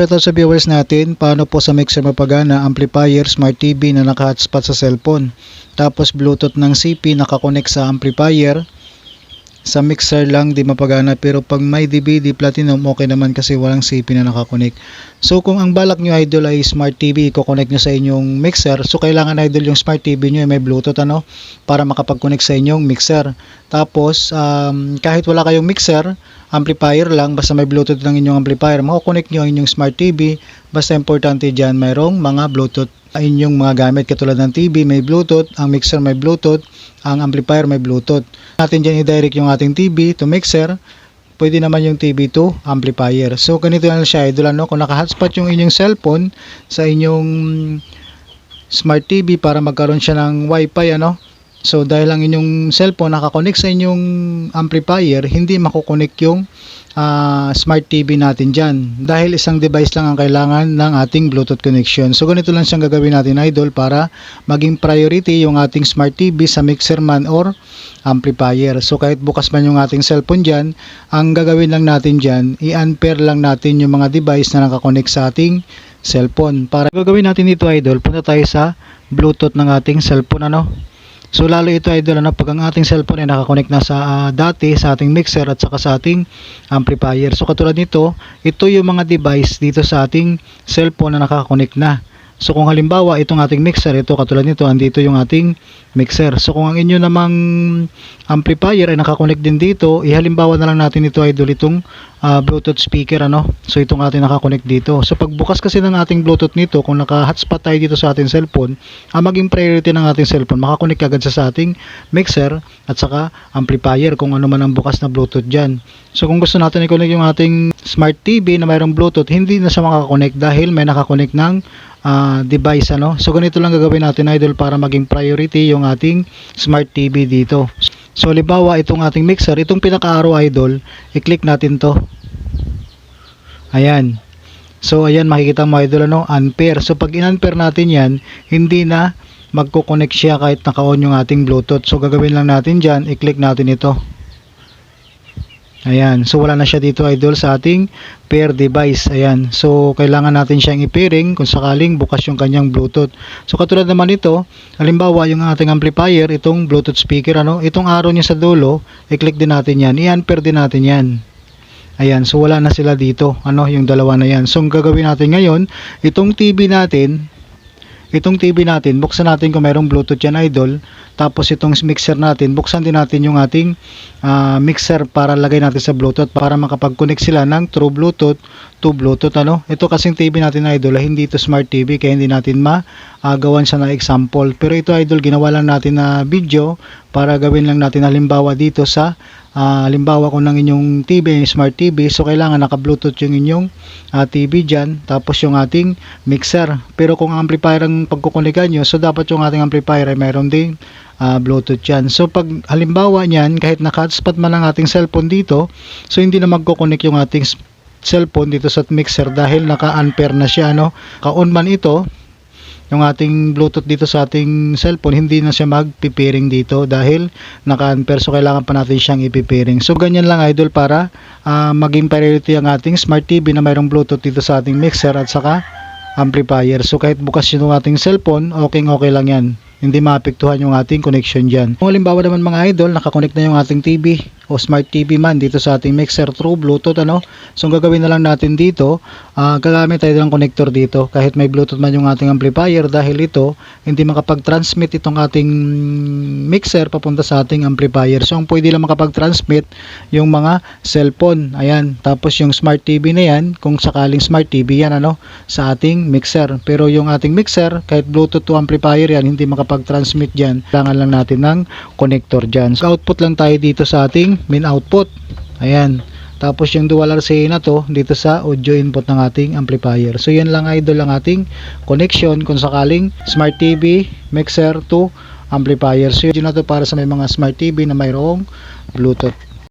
Ito sa viewers natin, paano po sa mixer mapagana, amplifier, smart TV na naka-hotspot sa cellphone. Tapos Bluetooth ng CP nakakonect sa amplifier. Sa mixer lang di mapagana pero pag may DVD Platinum okay naman kasi walang CP na nakakonect. So kung ang balak nyo idol ay smart TV, i-connect nyo sa inyong mixer. So kailangan idol yung smart TV nyo ay may Bluetooth ano para makapag-connect sa inyong mixer. Tapos um, kahit wala kayong mixer, amplifier lang basta may Bluetooth ng inyong amplifier, mako-connect nyo ang inyong smart TV. Basta importante dyan mayroong mga Bluetooth inyong mga gamit katulad ng TV may Bluetooth, ang mixer may Bluetooth, ang amplifier may Bluetooth. Natin dyan i-direct yung ating TV to mixer, pwede naman yung TV to amplifier. So ganito lang siya idol ano, kung naka-hotspot yung inyong cellphone sa inyong smart TV para magkaroon siya ng wifi ano. So dahil ang inyong cellphone nakakonect sa inyong amplifier, hindi makukonect yung ah, smart TV natin dyan. Dahil isang device lang ang kailangan ng ating Bluetooth connection. So ganito lang siyang gagawin natin idol para maging priority yung ating smart TV sa mixer man or amplifier. So kahit bukas man yung ating cellphone dyan, ang gagawin lang natin dyan, i-unpair lang natin yung mga device na nakakonect sa ating cellphone. Para gagawin natin dito idol, punta tayo sa Bluetooth ng ating cellphone ano. So lalo ito idol ano pag ang ating cellphone ay nakakonect na sa ah, dati sa ating mixer at saka sa ating amplifier. So katulad nito, ito yung mga device dito sa ating cellphone na nakakonect na. So kung halimbawa itong ating mixer, ito katulad nito, andito yung ating mixer. So kung ang inyo namang amplifier ay nakakonect din dito, ihalimbawa na lang natin ito idol itong ah, Bluetooth speaker ano. So itong ating nakakonect dito. So pagbukas kasi ng ating Bluetooth nito, kung naka-hotspot tayo dito sa ating cellphone, ang maging priority ng ating cellphone, makakonect agad sa, sa ating mixer at saka amplifier kung ano man ang bukas na Bluetooth dyan. So kung gusto natin i-connect yung ating smart TV na mayroong Bluetooth, hindi na siya makakonect dahil may nakakonect ng ah, device ano. So ganito lang gagawin natin idol para maging priority yung ating smart TV dito. So halimbawa itong ating mixer, itong pinaka-arrow idol, i-click natin to. Ayan. So ayan makikita mo idol ano, unpair. So pag in-unpair natin 'yan, hindi na magko-connect siya kahit naka-on yung ating Bluetooth. So gagawin lang natin diyan, i-click natin ito. Ayan, so wala na siya dito idol sa ating pair device. Ayan, so kailangan natin siyang i-pairing kung sakaling bukas yung kanyang Bluetooth. So katulad naman ito, halimbawa yung ating amplifier, itong Bluetooth speaker, ano, itong arrow niya sa dulo, i-click din natin yan, i-unpair din natin yan. Ayan, so wala na sila dito, ano, yung dalawa na yan. So ang gagawin natin ngayon, itong TV natin, itong TV natin, buksan natin kung mayroong Bluetooth yan idol. Tapos itong mixer natin, buksan din natin yung ating ah, mixer para lagay natin sa Bluetooth para makapag-connect sila ng true Bluetooth to Bluetooth ano. Ito kasing TV natin idol, hindi ito smart TV kaya hindi natin magawan siya na example. Pero ito idol, ginawa lang natin na video para gawin lang natin. Halimbawa dito sa ah, halimbawa kung ng inyong TV smart TV so kailangan naka-bluetooth yung inyong ah, TV dyan tapos yung ating mixer. Pero kung amplifier ang pagkukulikan nyo so dapat yung ating amplifier ay mayroon ding ah, bluetooth yan so pag halimbawa nyan kahit naka-hotspot man ang ating cellphone dito so hindi na magkukunik yung ating cellphone dito sa mixer dahil naka-unpair na siya no? Ka-on man ito yung ating Bluetooth dito sa ating cellphone, hindi na siya mag-pairing dito dahil naka-unpair. So, kailangan pa natin siyang i-pairing. So, ganyan lang idol para ah, maging priority ang ating smart TV na mayroong Bluetooth dito sa ating mixer at saka amplifier. So, kahit bukas yung ating cellphone, okay okay lang yan. Hindi maapektuhan yung ating connection dyan. Kung halimbawa naman mga idol, nakakonect na yung ating TV o smart TV man dito sa ating mixer through Bluetooth ano. So ang gagawin na lang natin dito, ah, gagamit tayo ng connector dito kahit may Bluetooth man yung ating amplifier dahil ito hindi makapag-transmit itong ating mixer papunta sa ating amplifier. So ang pwede lang makapag-transmit yung mga cellphone. Ayan, tapos yung smart TV na yan, kung sakaling smart TV yan ano sa ating mixer. Pero yung ating mixer kahit Bluetooth to amplifier yan, hindi makapag-transmit diyan. Kailangan lang natin ng connector diyan. So output lang tayo dito sa ating main output. Ayan. Tapos yung dual RCA na to dito sa audio input ng ating amplifier. So yan lang idol ang ating connection kung sakaling smart TV, mixer to amplifier. So yun na to para sa may mga smart TV na mayroong Bluetooth.